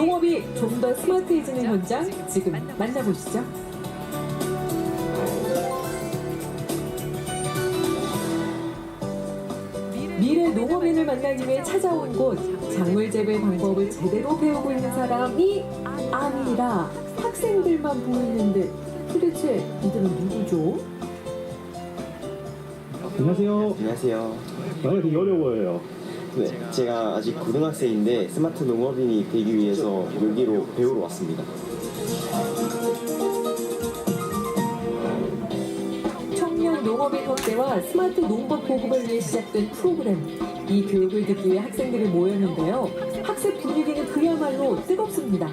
농업이 좀 더 스마트해지는 현장 지금 만나보시죠. 미래 농업인을 만나기 위해 찾아온 곳 작물 재배 방법을 제대로 배우고 있는 사람이 아니라 학생들만 보이는 듯 도대체 이들은 누구죠? 안녕하세요. 안녕하세요. 나가 되게 어려워 보여요. 네, 제가 아직 고등학생인데 스마트 농업인이 되기 위해서 여기로 배우러 왔습니다. 청년 농업인 확대와 스마트 농법 보급을 위해 시작된 프로그램. 이 교육을 듣기 위해 학생들이 모였는데요. 학습 분위기는 그야말로 뜨겁습니다.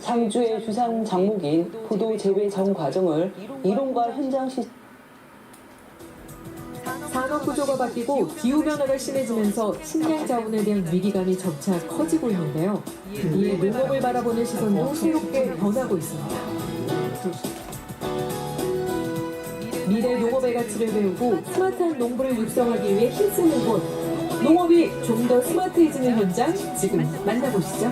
상주의 주상 작목인 포도 재배 전 과정을 이론과 현장 시 산업 구조가 바뀌고 기후 변화가 심해지면서 식량 자원에 대한 위기감이 점차 커지고 있는데요. 이에 농업을 바라보는 시선도 새롭게 변하고 있습니다. 미래 농업의 가치를 배우고 스마트한 농부를 육성하기 위해 힘쓰는 곳. 농업이 좀 더 스마트해지는 현장 지금 만나보시죠.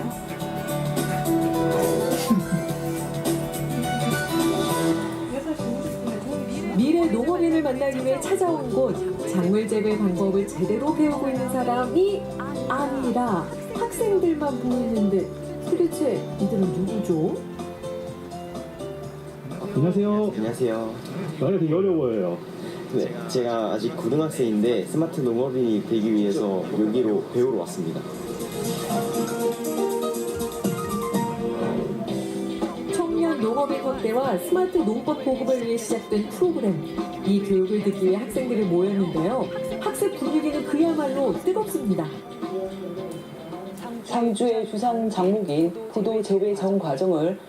미래 농업인을 만나기 위해 찾아온 곳 작물 재배 방법을 제대로 배우고 있는 사람이 아니라 학생들만 보이는 듯 도대체 이들은 누구죠? 안녕하세요. 안녕하세요. 나가 되게 어려워 보여요. 네, 제가 아직 고등학생인데 스마트 농업인이 되기 위해서 여기로 배우러 왔습니다. 농업인 확대와 스마트 농법 보급을 위해 시작된 프로그램. 이 교육을 듣기 위해 학생들이 모였는데요. 학습 분위기는 그야말로 뜨겁습니다. 상주의 주상 작목인 포도 재배 전 과정을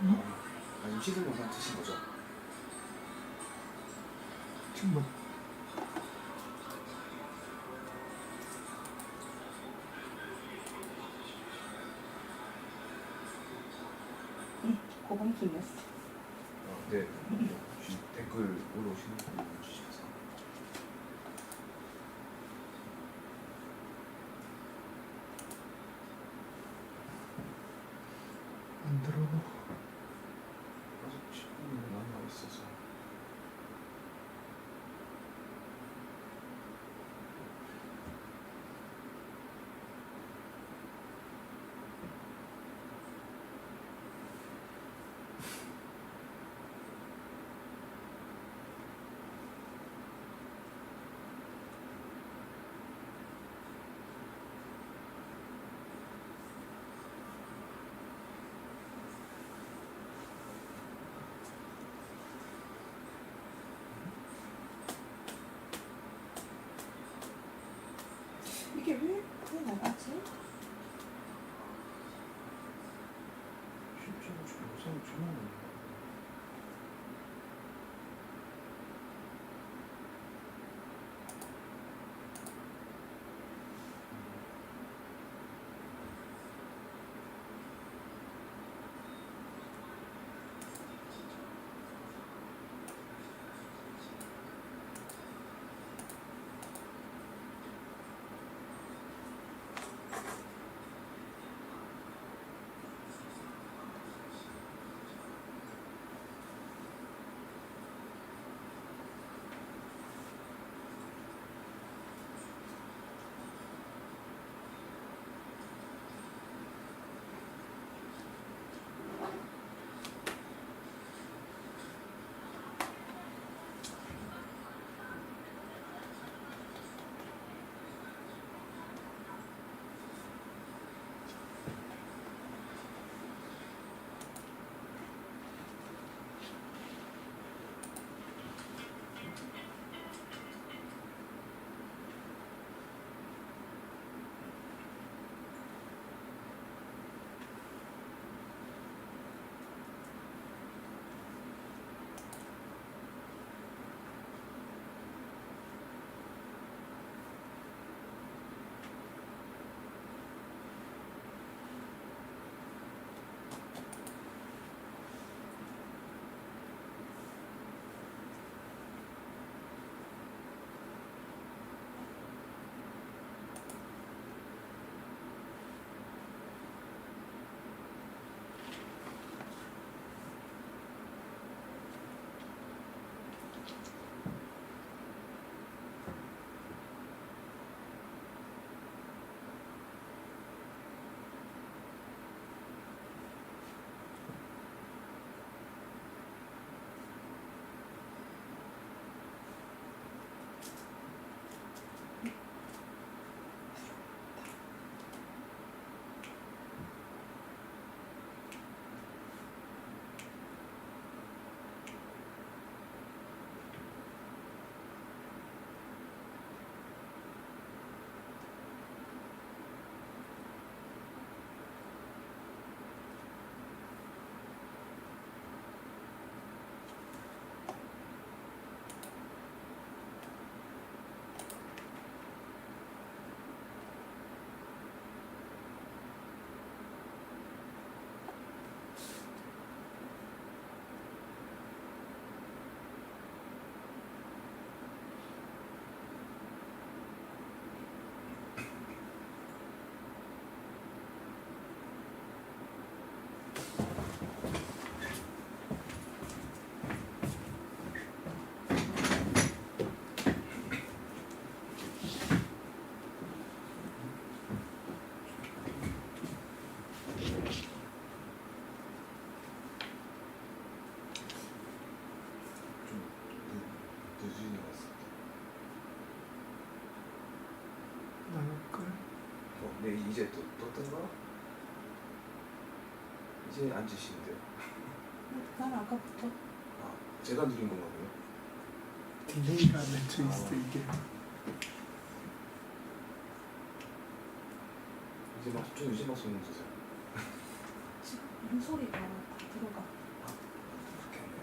음식은 그냥 드신 거죠? 충분. 고봉김이었어. 아, 네. 혹시 댓글 올라오시는 분 주시면서. 안 들어오고. 아직 10분이 남아 있어서. 이게 왜, 왜 나가지? 쉽지 않죠. 우선 저는 이제 또, 또 뜬가? 이제 앉으시는데요. 난 아까부터 아, 제가 누린 건가요? 딜레이가 안 맺혀 있어 이게. 이제 막, 좀 이제 막 소문 주세요. 지금 물소리가 다 들어가. 아, 아, 그렇겠네요.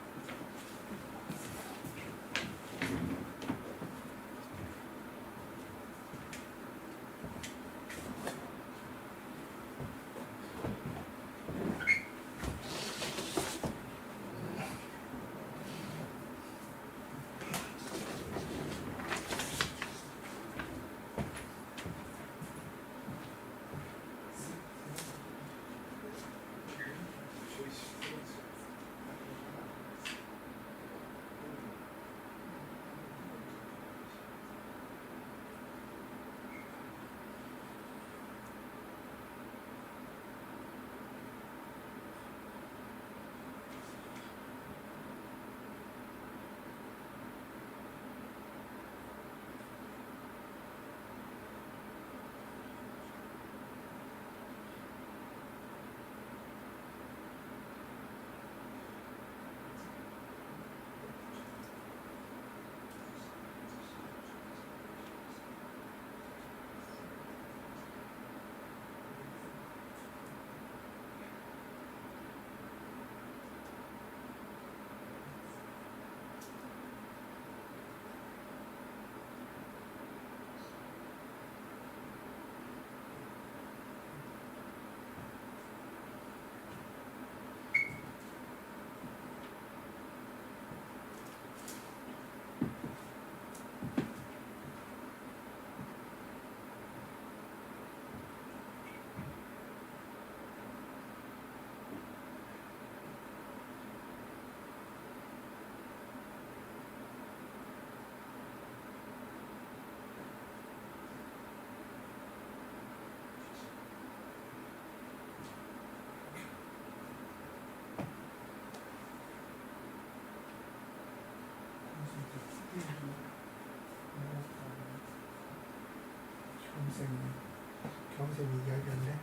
원쌤이 이야기할래?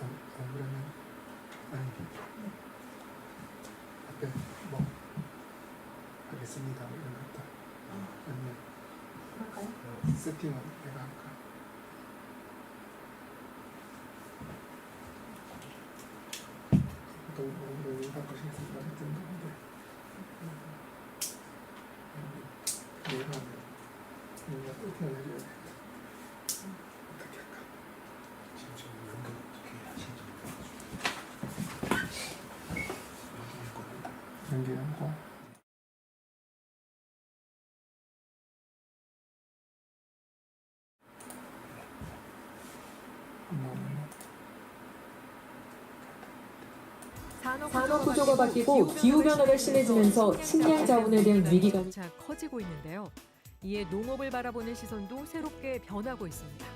안, 안 그러면 아니 앞에 뭐 하겠습니다 뭐 이런 것도 아니면 그럴까요? 세팅은 내가 할까? 또 오늘 갖고 싶은 거 같은 건데 내가 하면 내가 세팅을 해줘야 돼 산업 구조가 바뀌고 기후 변화가 심해지면서 식량 자원에 대한 점차 커지고 있는데요. 이에 농업을 바라보는 시선도 새롭게 변하고 있습니다.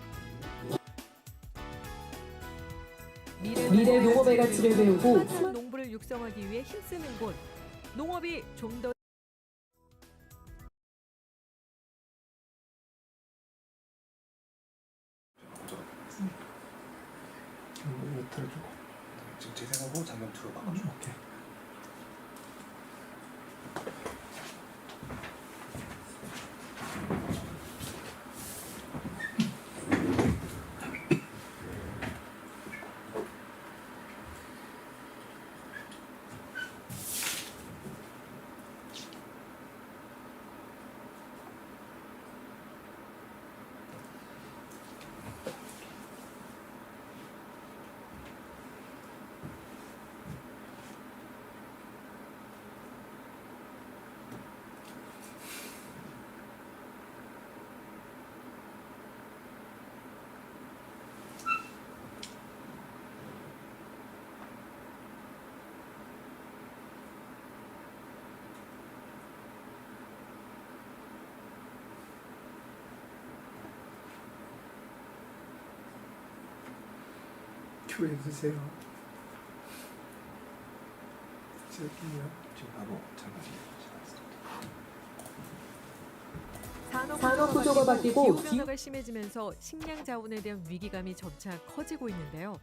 미래 농업의 가치를 배우고 농부를 육성하기 위해 힘쓰는 곳. 농업이 좀더 먼저 이거 틀어주고 지금 재생하고 장면 들어봐가지고 오케이 큐 해주세요 저기요 지금 바로 들어가겠습니다. 산업 구조가 바뀌고 기후 기- 변화가 심해지면서 식량 자원에 대한 위기감이 점차 커지고 있는데요.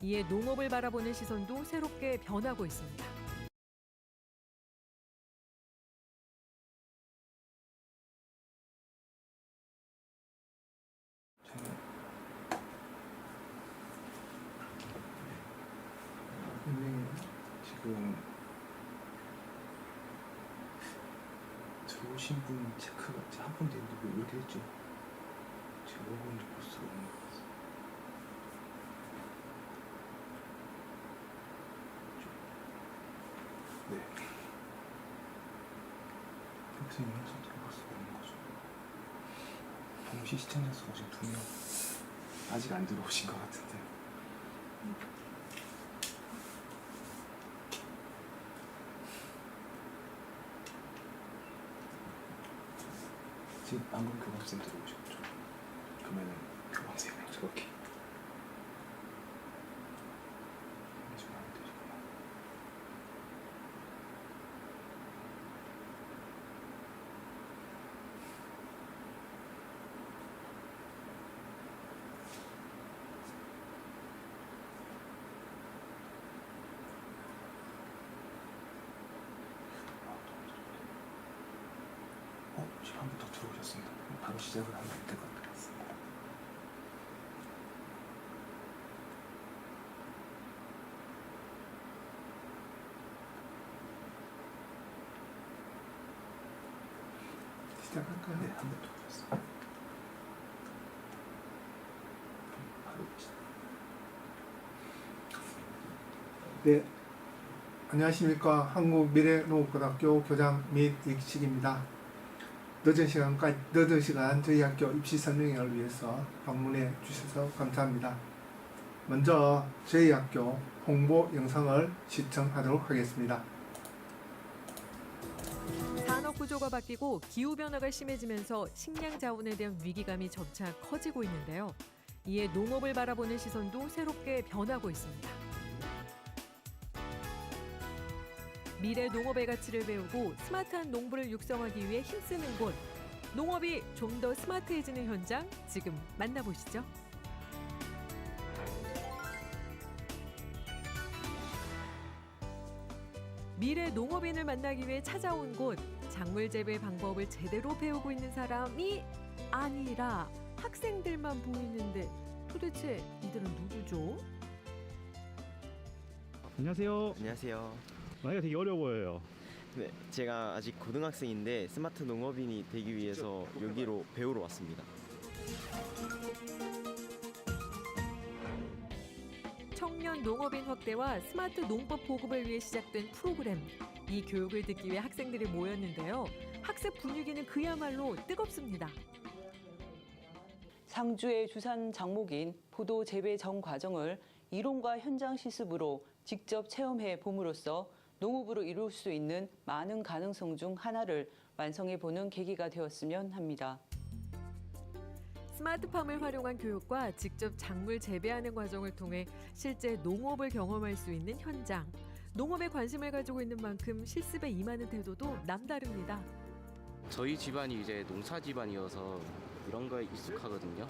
이에 농업을 바라보는 시선도 새롭게 변하고 있습니다. 장면 분명히 지금 들어오신 분 체크가 한 분도 있는데 왜 이렇게 됐죠? 지금 오분 볼 수가 없는 것 같아요. 네. 여기서 영상 들어볼 수가 없는 거죠. 동시 시청자 수가 지금 두 명. 아직 안 들어오신 것 같은데. 지금 방금 교감쌤 들어오셨죠? 그러면은 교감쌤이랑 저렇게 좀안 되시구나 어, 지금 한 분 더 들어오셨습니다. 그럼 바로 시작을 하면 될 것 같습니다. 시작할까요? 네, 한분더 바로. 네. 안녕하십니까. 한국미래농업고등학교 교장 민익식입니다. 늦은 시간까지, 늦은 시간 저희 학교 입시 설명회를 위해서 방문해 주셔서 감사합니다. 먼저 저희 학교 홍보 영상을 시청하도록 하겠습니다. 산업 구조가 바뀌고 기후 변화가 심해지면서 식량 자원에 대한 위기감이 점차 커지고 있는데요. 이에 농업을 바라보는 시선도 새롭게 변하고 있습니다. 미래 농업의 가치를 배우고 스마트한 농부를 육성하기 위해 힘쓰는 곳. 농업이 좀 더 스마트해지는 현장 지금 만나보시죠. 미래 농업인을 만나기 위해 찾아온 곳. 작물 재배 방법을 제대로 배우고 있는 사람이 아니라 학생들만 보이는데 도대체 이들은 누구죠? 안녕하세요. 안녕하세요. 나이가 되게 어려 보여요. 네, 제가 아직 고등학생인데 스마트 농업인이 되기 위해서 여기로 배우러 왔습니다. 청년 농업인 확대와 스마트 농법 보급을 위해 시작된 프로그램. 이 교육을 듣기 위해 학생들이 모였는데요. 학습 분위기는 그야말로 뜨겁습니다. 상주의 주산 장목인 포도 재배 전 과정을 이론과 현장 실습으로 직접 체험해 봄으로써 농업으로 이룰 수 있는 많은 가능성 중 하나를 완성해 보는 계기가 되었으면 합니다. 스마트팜을 활용한 교육과 직접 작물 재배하는 과정을 통해 실제 농업을 경험할 수 있는 현장. 농업에 관심을 가지고 있는 만큼 실습에 임하는 태도도 남다릅니다. 저희 집안이 이제 농사 집안이어서 이런 거에 익숙하거든요.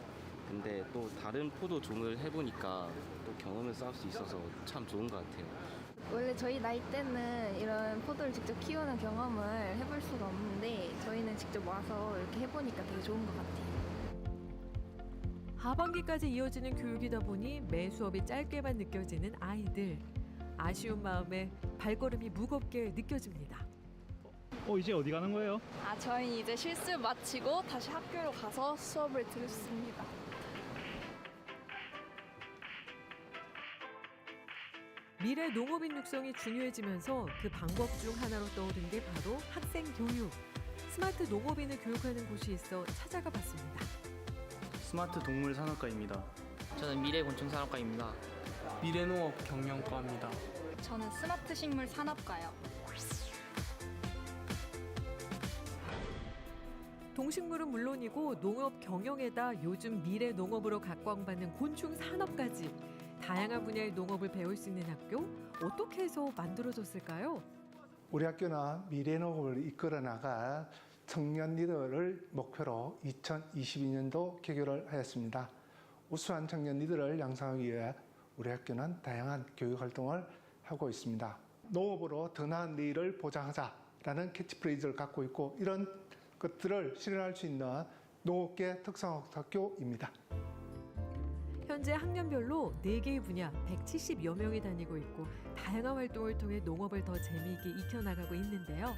근데 또 다른 포도 종을 해보니까 또 경험을 쌓을 수 있어서 참 좋은 것 같아요. 원래 저희 나이 때는 이런 포도를 직접 키우는 경험을 해볼 수가 없는데 저희는 직접 와서 이렇게 해보니까 되게 좋은 것 같아요. 하반기까지 이어지는 교육이다 보니 매 수업이 짧게만 느껴지는 아이들. 아쉬운 마음에 발걸음이 무겁게 느껴집니다. 어 이제 어디 가는 거예요? 아, 저희 이제 실습 마치고 다시 학교로 가서 수업을 들었습니다. 미래 농업인 육성이 중요해지면서 그 방법 중 하나로 떠오른 게 바로 학생 교육. 스마트 농업인을 교육하는 곳이 있어 찾아가 봤습니다. 스마트 동물 산업과입니다. 저는 미래 곤충 산업과입니다. 미래 농업 경영과입니다. 저는 스마트 식물 산업과요. 동식물은 물론이고 농업 경영에다 요즘 미래 농업으로 각광받는 곤충 산업까지 다양한 분야의 농업을 배울 수 있는 학교 어떻게 해서 만들어졌을까요? 우리 학교는 미래농업을 이끌어 나갈 청년 리더를 목표로 2022년도 개교를 하였습니다. 우수한 청년 리더를 양성하기 위해 우리 학교는 다양한 교육 활동을 하고 있습니다. 농업으로 더 나은 내일을 보장하자라는 캐치프레이즈를 갖고 있고 이런 것들을 실현할 수 있는 농업계 특성학교 입니다. 현재 학년별로 4개의 분야 170여 명이 다니고 있고 다양한 활동을 통해 농업을 더 재미있게 익혀나가고 있는데요.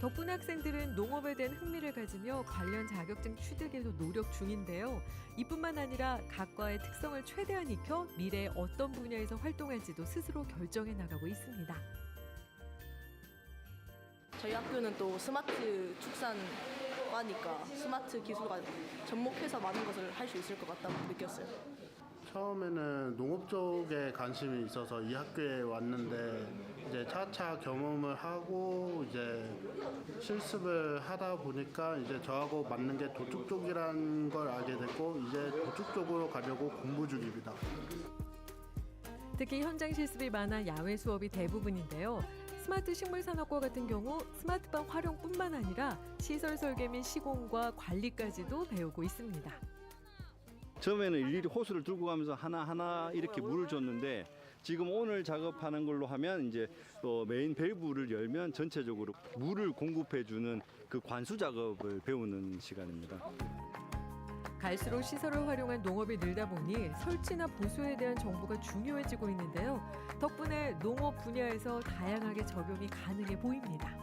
덕분에 학생들은 농업에 대한 흥미를 가지며 관련 자격증 취득에도 노력 중인데요. 이뿐만 아니라 각과의 특성을 최대한 익혀 미래에 어떤 분야에서 활동할지도 스스로 결정해 나가고 있습니다. 저희 학교는 또 스마트 축산 과니까 스마트 기술과 접목해서 많은 것을 할 수 있을 것 같다고 느꼈어요. 처음에는 농업 쪽에 관심이 있어서 이 학교에 왔는데 이제 차차 경험을 하고 이제 실습을 하다 보니까 이제 저하고 맞는 게 도축 쪽이라는 걸 알게 됐고 이제 도축 쪽으로 가려고 공부 중입니다. 특히 현장 실습이 많아 야외 수업이 대부분인데요. 스마트 식물 산업과 같은 경우 스마트팜 활용뿐만 아니라 시설 설계 및 시공과 관리까지도 배우고 있습니다. 처음에는 일일이 호수를 들고 가면서 하나하나 이렇게 물을 줬는데 지금 오늘 작업하는 걸로 하면 이제 또 메인 밸브를 열면 전체적으로 물을 공급해 주는 그 관수 작업을 배우는 시간입니다. 갈수록 시설을 활용한 농업이 늘다 보니 설치나 보수에 대한 정보가 중요해지고 있는데요. 덕분에 농업 분야에서 다양하게 적용이 가능해 보입니다.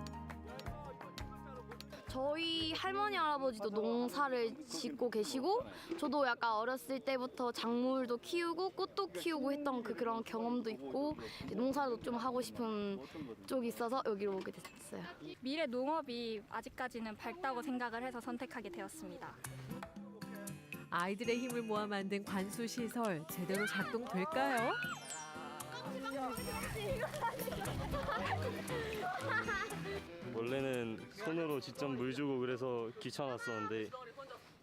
저희 할머니 할아버지도 농사를 짓고 계시고 저도 약간 어렸을 때부터 작물도 키우고 꽃도 키우고 했던 그 그런 경험도 있고 농사도 좀 하고 싶은 쪽이 있어서 여기로 오게 됐어요. 미래 농업이 아직까지는 밝다고 생각을 해서 선택하게 되었습니다. 아이들의 힘을 모아 만든 관수 시설 제대로 작동될까요? 원래는 손으로 직접 물 주고 그래서 귀찮았었는데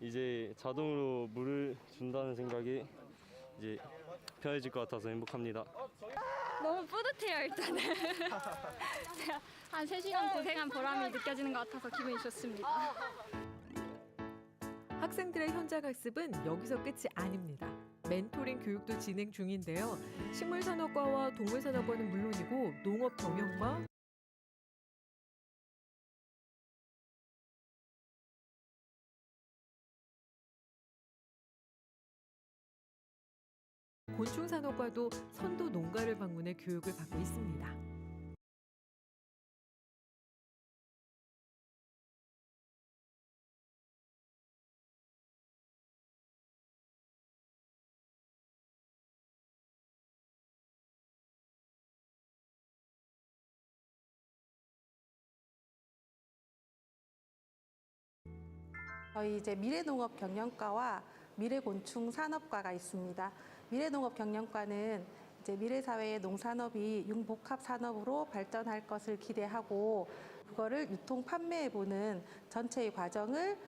이제 자동으로 물을 준다는 생각이 이제 편해질 것 같아서 행복합니다. 너무 뿌듯해요 일단은. 제가 한 3시간 고생한 보람이 느껴지는 것 같아서 기분이 좋습니다. 학생들의 현장 학습은 여기서 끝이 아닙니다. 멘토링 교육도 진행 중인데요. 식물산업과와 동물산업과는 물론이고 농업 경영과 곤충산업과도 선도 농가를 방문해 교육을 받고 있습니다. 저희 이제 미래농업 경영과와 미래곤충 산업과가 있습니다. 미래농업 경영과는 이제 미래 사회의 농산업이 융복합 산업으로 발전할 것을 기대하고 그거를 유통 판매해 보는 전체의 과정을